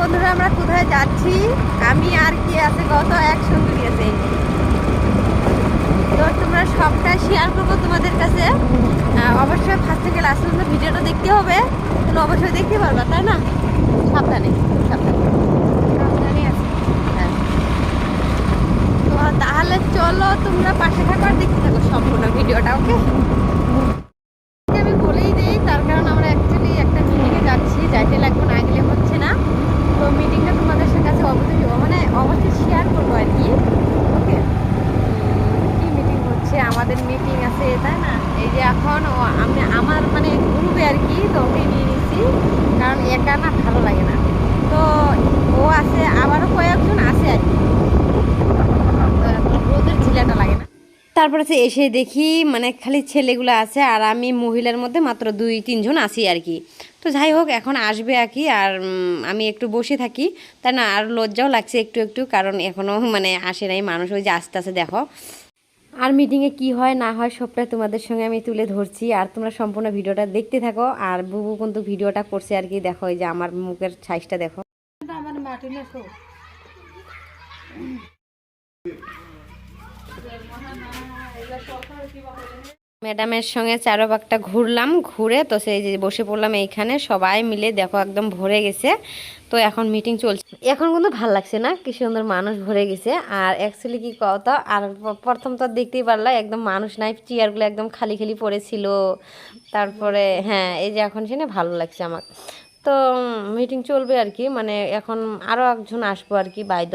বন্ধুরা, আমরা কোথায় যাচ্ছি? আমি আর কি আছে? গত এক সুন্দরী আছে। তো তোমরা সবটা শেয়ার করব তোমাদের কাছে। অবশ্যই ফার্স্ট থেকে লাস্ট পর্যন্ত ভিডিওটা দেখতে হবে। তাহলে অবশ্যই দেখতে পারবা, তাই না? সাবধানে সাবধানে। হ্যাঁ। তো তাহলে চলো তোমরা পাশে থাকো আর দেখতে থাকো সম্পূর্ণ ভিডিওটা ওকে, আমি বলেই দিই, তার কারণ আমরা অ্যাকচুয়ালি একটা মিটিংয়ে যাচ্ছি। যাইতে লাগবে, না গেলে হচ্ছে না তো মিটিংটা তোমাদের কাছে অবশ্যই মানে অবশ্যই শেয়ার করব আর কি ওকে কি মিটিং হচ্ছে আমাদের মিটিং আছে তাই না এই যে এখন আমি আমার মানে গ্রুপে আর কি তো ওকে নিয়ে নিয়েছি কারণ একা না ভালো লাগে না। তো ও আছে, আবারও কয়েকজন আছে আর কি। রোদের ঝিলাটা লাগে না। তারপরে সে এসে দেখি মানে খালি ছেলেগুলো আছে আর আমি মহিলার মধ্যে মাত্র দুই, তিনজন আছি আর কি। তো যাই হোক, এখন আসবে আর কি, আর আমি একটু বসে থাকি। তাই না, আর লজ্জাও লাগছে একটু একটু, কারণ এখনও মানে আসে নাই মানুষ, ওই যে আস্তে আস্তে দেখো। আর মিটিংয়ে কি হয় না হয় সবটা তোমাদের সঙ্গে আমি তুলে ধরছি। আর তোমরা সম্পূর্ণ ভিডিওটা দেখতে থাকো। আর বুবু কিন্তু ভিডিওটা করছে আর কি দেখো এই যে আমার মুখের সাইজটা দেখো। ম্যাডামের সঙ্গে চারোপাকটা ঘুরলাম, ঘুরে তো সেই যে বসে পড়লাম এইখানে, সবাই মিলে দেখো একদম ভরে গেছে। তো এখন মিটিং চলছে। এখন কিন্তু ভালো লাগছে না, কি সুন্দর মানুষ ভরে গেছে। আর অ্যাকচুয়ালি কি কথা আর প্রথম তো দেখতেই পারলা, একদম মানুষ নাই চেয়ারগুলো একদম খালি খালি পড়েছিল। তারপরে হ্যাঁ এই যে এখন শুনে ভালো লাগছে আমার। তো মিটিং চলবে আর কি মানে এখন আরও একজন আসব আর কি, বাইদ।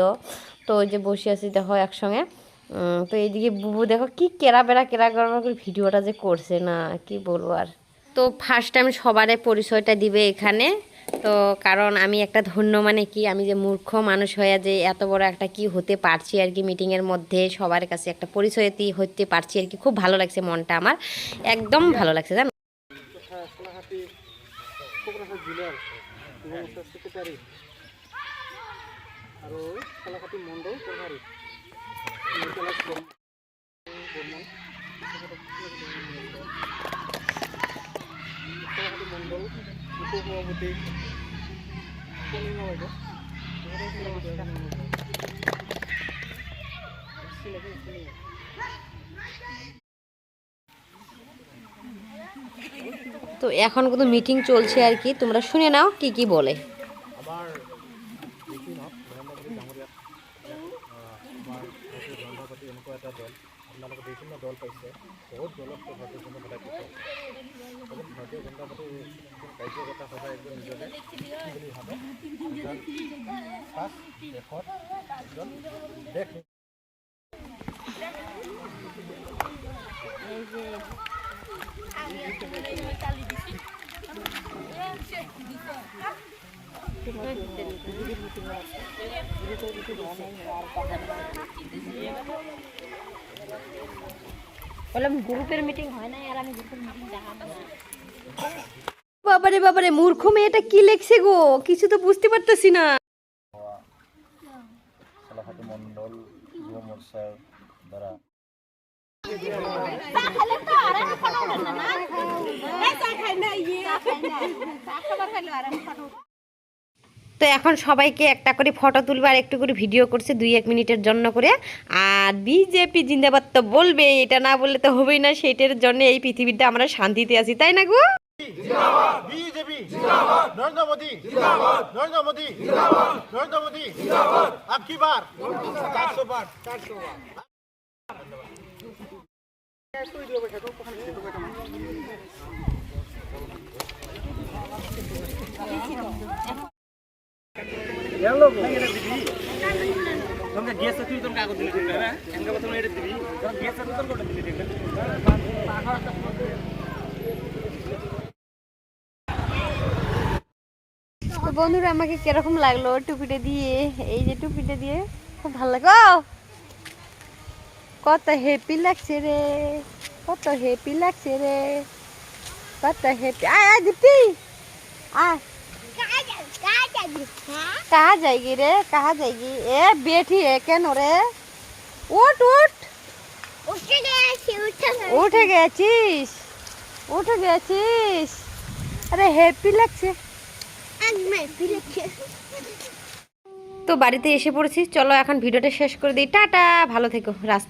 তো ওই যে বসে আছি দেখো একসঙ্গে। তো এইদিকে বুবু দেখো কি কেরা বেড়া কেরা গড়া করে ভিডিওটা যে করছে না কি বলব আর। তো ফার্স্ট টাইম সবারে পরিচয়টা দিবে এখানে। তো কারণ আমি একটা ধন্য মানে কি আমি যে মূর্খ মানুষ হয়ে যে এত বড় একটা কি হতে পারছি আর কি মিটিংয়ের মধ্যে সবার কাছে একটা পরিচয় দিয়ে হতে পারছি আর কি। খুব ভালো লাগছে মনটা আমার একদম ভালো লাগছে জানো? সোনাহাটি তো এখন কিন্তু মিটিং চলছে আর কি। তোমরা শুনে নাও কি কি বলে। জনতা পাৰ্টি এনেকুৱা এটা দল আপোনালোকে বিভিন্ন দল পাইছে বহুত দলক তো ভাৰতীয় জনতা পাৰ্টি এজন ভাৰতীয় জনতা পাৰ্টিৰ কাৰ্যকৰ্তা সদায় একদম নিজকে বুলি ভাবে দেশত এজন দেশ গ্রুপের মিটিং হয় না আর আমি গ্রুপের মিটিং বাবারে বাবারে মূর্খ মেয়েটা কি লেখছে গো? কিছু তো বুঝতে পারতেছি না। যুৱ মৰ্চাৰ দ্বাৰা তো এখন সবাইকে একটা করে ফটো তুলবে আর একটু করে ভিডিও করছে দুই এক মিনিটের জন্য করে। আর বিজেপি জিন্দাবাদ তো বলবে এটা না বললে তো হবেই না, সেটার জন্য এই পৃথিবীতে আমরা শান্তিতে আছি, তাই না গো? বিজেপি নরেন্দ্র মোদী নরেন্দ্র মোদী নরেন্দ্র মোদী আপ কি বার? 400 বার 400 বার। তোমাকে বন্ধুরা, আমাকে কীরকম লাগল টুপিটা দিয়ে? এই যে টুপিটা দিয়ে খুব ভালো লাগল ও! কত হ্যাপি লাগছে রে, কত হ্যাপি লাগছে রে, কত হ্যাপি আয় আয় দীপ্তি! আয়। कहाँ जाएगी रे कहाँ जाएगी ए बेटी है क्या नो रे उठ उठ उठ গেছিস উঠে গেছিস আরে হ্যাপি লাগছে তো বাড়িতে এসে পড়েছি চলো এখন ভিডিওটা শেষ করে দিই টাটা ভালো থেকো রাস্তা